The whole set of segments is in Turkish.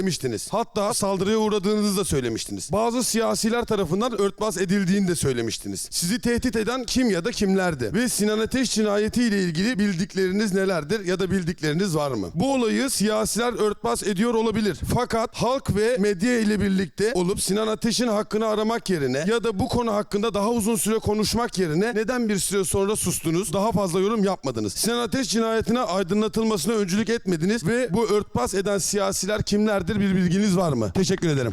demiştiniz. Hatta saldırıya uğradığınızı da söylemiştiniz. Bazı siyasiler tarafından örtbas edildiğini de söylemiştiniz. Sizi tehdit eden kim ya da kimlerdi? Ve Sinan Ateş cinayetiyle ilgili bildikleriniz nelerdir ya da bildikleriniz var mı? Bu olayı siyasiler örtbas ediyor olabilir. Fakat halk ve medya ile birlikte olup Sinan Ateş'in hakkını aramak yerine ya da bu konu hakkında daha uzun süre konuşmak yerine neden bir süre sonra sustunuz? Daha fazla yorum yapmadınız. Sinan Ateş cinayetine aydınlatılmasına öncülük etmediniz ve bu örtbas eden siyasiler kimlerdir bir bilginiz var mı? Teşekkür ederim.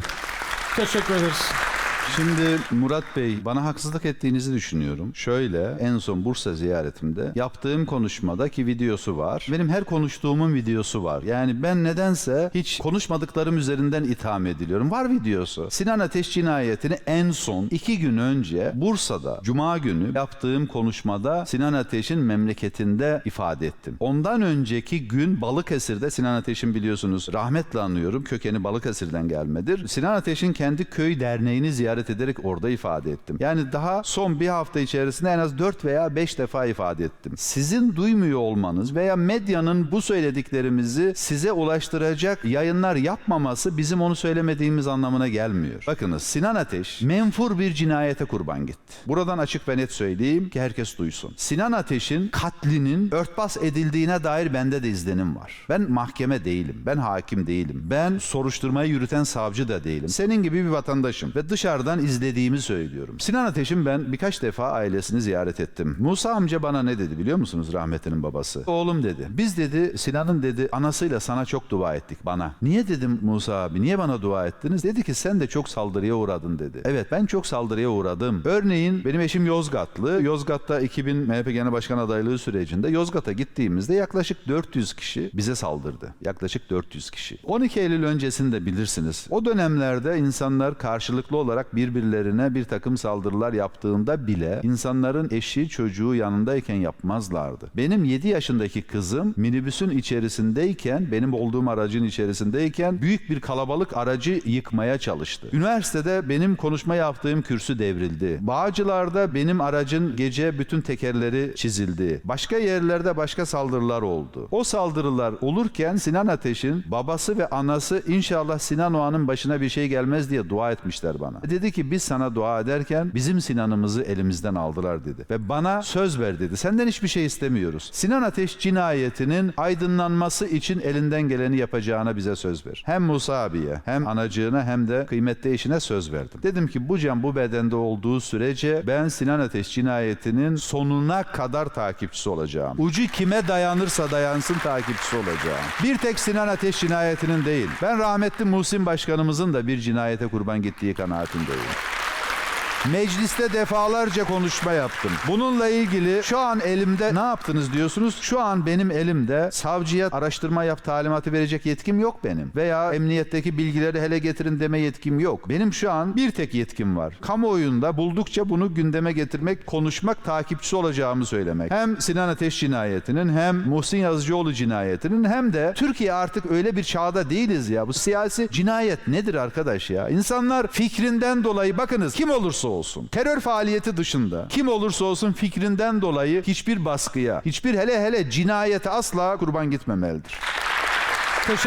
Teşekkür ederiz. Şimdi Murat Bey bana haksızlık ettiğinizi düşünüyorum. Şöyle en son Bursa ziyaretimde yaptığım konuşmada ki videosu var. Benim her konuştuğumun videosu var. Yani ben nedense hiç konuşmadıklarım üzerinden itham ediliyorum. Var videosu. Sinan Ateş cinayetini en son iki gün önce Bursa'da Cuma günü yaptığım konuşmada Sinan Ateş'in memleketinde ifade ettim. Ondan önceki gün Balıkesir'de Sinan Ateş'in biliyorsunuz rahmetle anıyorum. Kökeni Balıkesir'den gelmedir. Sinan Ateş'in kendi köy derneğini ziyaret ederek orada ifade ettim. Yani daha son bir hafta içerisinde en az 4 veya 5 defa ifade ettim. Sizin duymuyor olmanız veya medyanın bu söylediklerimizi size ulaştıracak yayınlar yapmaması bizim onu söylemediğimiz anlamına gelmiyor. Bakınız Sinan Ateş menfur bir cinayete kurban gitti. Buradan açık ve net söyleyeyim ki herkes duysun. Sinan Ateş'in katlinin örtbas edildiğine dair bende de izlenim var. Ben mahkeme değilim. Ben hakim değilim. Ben soruşturmayı yürüten savcı da değilim. Senin gibi bir vatandaşım ve dışarıdan izlediğimi söylüyorum. Sinan Ateş'in ben birkaç defa ailesini ziyaret ettim. Musa amca bana ne dedi biliyor musunuz rahmetinin babası? Oğlum dedi. Biz dedi Sinan'ın dedi anasıyla sana çok dua ettik bana. Niye dedim Musa abi niye bana dua ettiniz? Dedi ki sen de çok saldırıya uğradın dedi. Evet ben çok saldırıya uğradım. Örneğin benim eşim Yozgatlı. Yozgat'ta 2000 MHP Genel Başkan adaylığı sürecinde Yozgat'a gittiğimizde yaklaşık 400 kişi bize saldırdı. Yaklaşık 400 kişi. 12 Eylül öncesinde bilirsiniz. O dönemlerde insanlar karşılıklı olarak birbirlerine bir takım saldırılar yaptığında bile insanların eşi çocuğu yanındayken yapmazlardı. Benim 7 yaşındaki kızım minibüsün içerisindeyken benim olduğum aracın içerisindeyken büyük bir kalabalık aracı yıkmaya çalıştı. Üniversitede benim konuşma yaptığım kürsü devrildi. Bağcılar'da benim aracın gece bütün tekerleri çizildi. Başka yerlerde başka saldırılar oldu. O saldırılar olurken Sinan Ateş'in babası ve anası inşallah Sinan Oğan'ın başına bir şey gelmez diye dua etmişler bana. Dedi ki biz sana dua ederken bizim Sinan'ımızı elimizden aldılar dedi. Ve bana söz ver dedi. Senden hiçbir şey istemiyoruz. Sinan Ateş cinayetinin aydınlanması için elinden geleni yapacağına bize söz ver. Hem Musa abiye hem anacığına hem de kıymetli eşine söz verdim. Dedim ki bu can bu bedende olduğu sürece ben Sinan Ateş cinayetinin sonuna kadar takipçisi olacağım. Ucu kime dayanırsa dayansın takipçisi olacağım. Bir tek Sinan Ateş cinayetinin değil. Ben rahmetli Muhsin Başkanımızın da bir cinayete kurban gittiği kanaatindeyim. Show. Mecliste defalarca konuşma yaptım. Bununla ilgili şu an elimde ne yaptınız diyorsunuz? Şu an benim elimde savcıya araştırma yap talimatı verecek yetkim yok benim. Veya emniyetteki bilgileri hele getirin deme yetkim yok. Benim şu an bir tek yetkim var. Kamuoyunda buldukça bunu gündeme getirmek, konuşmak, takipçisi olacağımı söylemek. Hem Sinan Ateş cinayetinin hem Muhsin Yazıcıoğlu cinayetinin hem de Türkiye artık öyle bir çağda değiliz ya. Bu siyasi cinayet nedir arkadaş ya? İnsanlar fikrinden dolayı bakınız kim olursa olsun terör faaliyeti dışında kim olursa olsun fikrinden dolayı hiçbir baskıya, hiçbir hele hele cinayete asla kurban gitmemelidir. Teşekkür